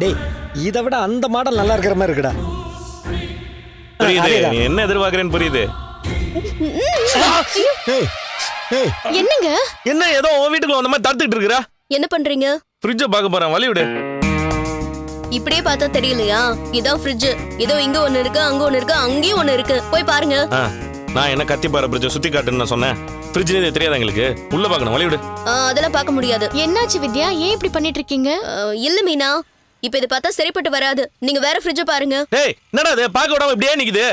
டேய் இதை விட அந்த மாடல் நல்லா இருக்கிற மாதிரி இருக்குடா. புரியுது. நீ என்ன எதிர்பார்க்கறேன்னு புரியுது. என்னங்க? என்ன ஏதோ உன் வீட்டுக்குள்ள வந்த மாதிரி தடுத்துட்டு இருக்கிற? என்ன பண்றீங்க? ஃப்ரிட்ஜை பார்க்க போறேன் வழி விடு. இப்படியே பார்த்தா தெரியலையா? இதான் ஃப்ரிட்ஜ் இதோ இங்க ஒண்ணு இருக்கு அங்க ஒண்ணு இருக்கு அங்கேயும் ஒண்ணு இருக்கு. போய் பாருங்க. நான் என்ன கத்தி பாரு ஃப்ரிட்ஜை சுத்தி காட்டுன்னு நான் சொன்னேன். ஃப்ரிட்ஜ் தெரியாதா எங்களுக்கு? உள்ள பார்க்கணும் வழி விடு. அதெல்லாம் பார்க்க முடியாது. என்னாச்சு வித்யா? ஏன் இப்படி பண்ணிட்டு இருக்கீங்க? இல்ல மீனா. இப்ப இது பார்த்தா சரிப்பட்டு வராது. நீங்க வேற ஃப்ரிட்ஜ பாருங்க. டேய் என்னடா இது? பார்க்க விடாம இப்படியே நிக்குது.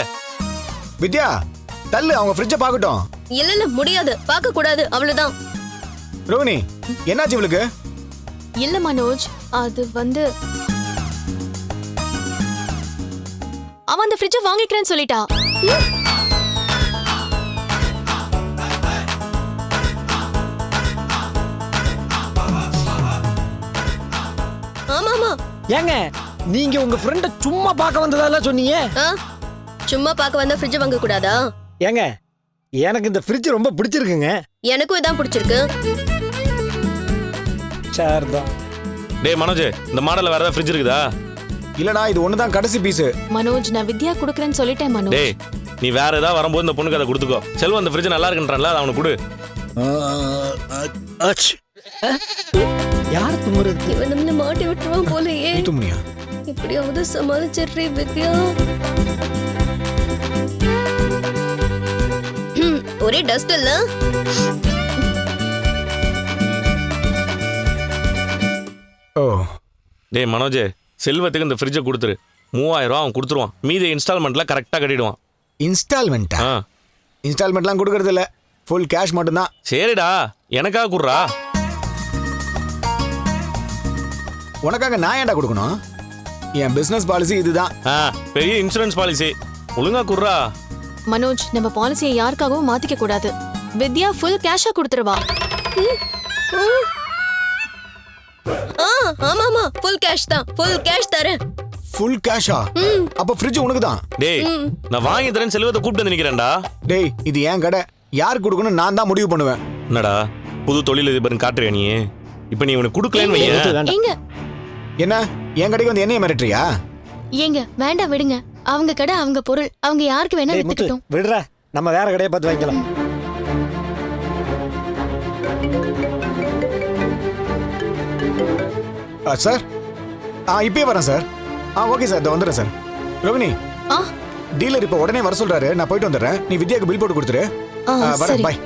வித்யா தள்ளு அவங்க ஃப்ரிட்ஜை பார்க்கட்டும். இல்ல இல்ல முடியாது. பார்க்க கூடாது. அவ்வளவுதான். ரோகிணி என்னாச்சு இவளுக்கு? இல்ல மனோஜ். அது வந்து அவன் அந்த ஃப்ரிட்ஜை வாங்கிக்கிறேன்னு சொல்லிட்டா. ஆமா ஆமா ஏங்க நீங்க உங்க ஃப்ரெண்ட சும்மா பார்க்க வந்ததால சொன்னீங்க ஆ, சும்மா பார்க்க வந்தா ஃப்ரிட்ஜ் வாங்க கூடாதா ஏங்க எனக்கு இந்த ஃப்ரிட்ஜ் ரொம்ப பிடிச்சிருக்குங்க எனக்கும் இதான் பிடிச்சிருக்கு சார் தான் டேய் மனோஜ் இந்த மாடல்ல வேற ஏதாவது ஃப்ரிட்ஜ் இருக்குதா இல்லடா இது ஒண்ணுதான் கடைசி பீஸ் மனோஜ் நான் வித்யா குடுக்கறேன்னு சொல்லிட்டேன் மனோஜ் டேய் நீ வேற ஏதாவது வரும்போது இந்த பொண்ணுக்கு அதை கொடுத்துக்கோ செல்வம் அந்த ஃப்ரிட்ஜ் நல்லா இருக்குன்றான்ல அதை அவனுக்கு கொடு யார் தும்முறது? இவன் நம்மள மாட்டி விட்டுருவான் போலயே. தும்னியா எப்படியாவது சமாளிச்சிடுறே வித்யா. ஒரே டஸ்ட் இல்ல? ஓ. டேய் மனோஜ் செல்வத்துக்கு இந்த ஃப்ரிட்ஜை கொடுத்துரு. மூவாயிரம் ரூபா அவன் கொடுத்துருவான். மீதி இன்ஸ்டால்மெண்ட்ல கரெக்டாக கட்டிடுவான். இன்ஸ்டால்மெண்ட்டா ஆ. இன்ஸ்டால்மெண்ட்லாம் கொடுக்கறது இல்ல ஃபுல் கேஷ் மட்டும்தான். சரிடா. எனக்காக குடுறா. உனக்காக நான் ஏன்டா கொடுக்கணும்? என் பிசினஸ் பாலிசி இதுதான். ஆ பெரிய இன்சூரன்ஸ் பாலிசி ஒழுங்கா குடுறா. மனோஜ் நம்ம பாலிசியை யாருக்காகவும் மாத்திக்க கூடாது. வித்யா ஃபுல் கேஷா கொடுத்துருவா. ஆ ஆமா ஆமா ஃபுல் கேஷ் தான். ஃபுல் கேஷ் தரேன். ஃபுல் கேஷா அப்ப ஃப்ரிட்ஜ் உனக்கு தான் டேய் நான் வாங்கி தரேன் செல்வத்தை கூப்பிட்டு வந்து நிக்கிறேன்டா. டேய் இது என் கடை? யார் கொடுக்கணும் நான் தான் முடிவு பண்ணுவேன். என்னடா புது தொழில் இது காட்டுறியா நீ? இப்போ நீ இவனுக்கு கொடுக்கலன்னு வையேன். என்ன? என் கடைக்கு வந்து என்னைய மிரட்டுறியா? ஏங்க வேண்டாம் விடுங்க. அவங்க கடை அவங்க பொருள். அவங்க யாருக்கு வேணா முத்து வித்துக்கிட்டோம் விடுறா. நம்ம வேற கடையை பார்த்து வாங்கிக்கலாம். ஆ, சார். ஆ இப்பயே வரேன் சார். ஆ ஓகே சார். இதோ வந்துடுறேன் சார். ரோகிணி ஆ? டீலர் இப்போ உடனே வர சொல்றாரு. நான் போயிட்டு வந்துடுறேன். நீ வித்யாக்கு பில் போட்டு கொடுத்துரு. ஆ, ஆ, வரேன். சரி. பாய்